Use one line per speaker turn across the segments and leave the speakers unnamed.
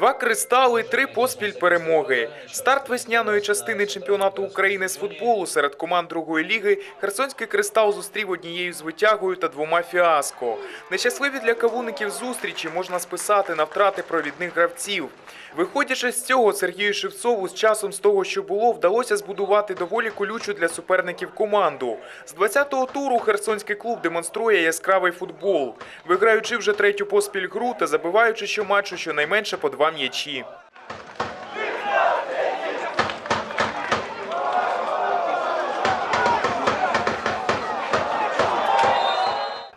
Два кристали, три поспіль перемоги. Старт весняної частини чемпіонату України з футболу серед команд другої ліги Херсонський кристал зустрів однією з витягою та двома фіаско. Нещасливі для кавуників зустрічі можна списати на втрати провідних гравців. Виходячи з цього, Сергію Шевцову з часом з того, що було, вдалося збудувати доволі колючу для суперників команду. З 20-го туру херсонський клуб демонструє яскравий футбол, виграючи вже третю поспіль гру та забиваючи щоматчу щонайменше по два м'ячі.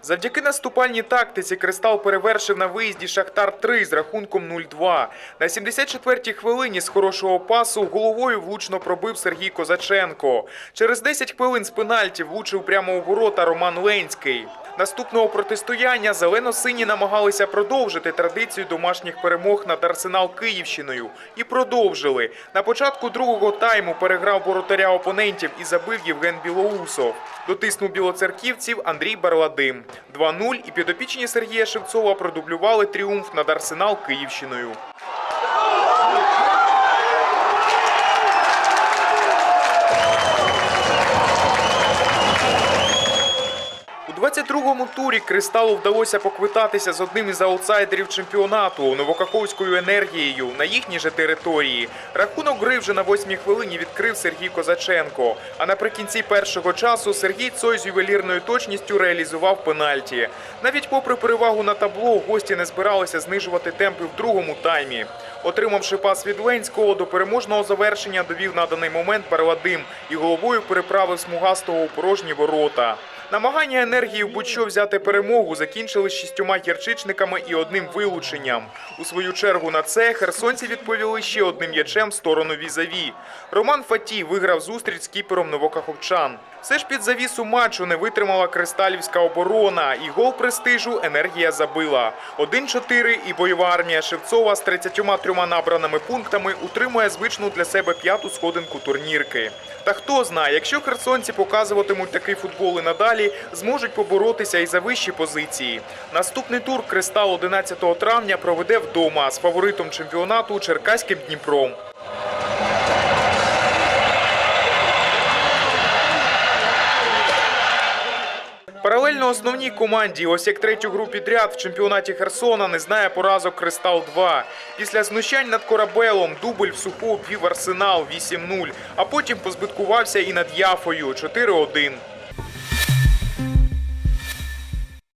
Завдяки наступальній тактиці Кристал перевершив на виїзді Шахтар 3 з рахунком 0-2. На 74-й хвилині з хорошого пасу головою влучно пробив Сергій Козаченко. Через 10 хвилин з пенальті влучив прямо у ворота Роман Ленський. Наступного протистояння зелено-сині намагалися продовжити традицію домашніх перемог над Арсенал Київщиною. І продовжили. На початку другого тайму переграв воротаря опонентів і забив Євген Білоусов. Дотиснув білоцерківців Андрій Барладим. 2-0 і підопічні Сергія Шевцова продублювали тріумф над Арсенал Київщиною. 22-му турі Кристалу вдалося поквитатися з одним із аутсайдерів чемпіонату новокаховською енергією на їхній же території. Рахунок гри вже на восьмій хвилині відкрив Сергій Козаченко. А наприкінці першого часу Сергій Цой з ювелірною точністю реалізував пенальті. Навіть попри перевагу на табло, гості не збиралися знижувати темпи в другому таймі. Отримавши пас від Ленського, до переможного завершення довів на даний момент Барладим і головою переправив смугастого у порожні ворота. Намагання енергії в будь-що взяти перемогу закінчили шістьома гірчичниками і одним вилученням. У свою чергу на це херсонці відповіли ще одним м'ячем в сторону візаві. Роман Фатій виграв зустріч з кіпером новокаховчан. Все ж під завісу матчу не витримала кристалівська оборона, і гол престижу енергія забила. 1-4 і бойова армія Шевцова з 33 набраними пунктами утримує звичну для себе п'яту сходинку турнірки. Та хто знає, якщо херсонці показуватимуть такий футбол і надалі, зможуть поборотися і за вищі позиції. Наступний тур Кристал 11 травня проведе вдома з фаворитом чемпіонату Черкаським Дніпром. Паралельно основній команді, ось як третю гру підряд в чемпіонаті Херсона не знає поразок Кристал 2. Після знущань над корабелом дубль в суху обвів Арсенал 8-0, а потім позбиткувався і над Яфою 4-1.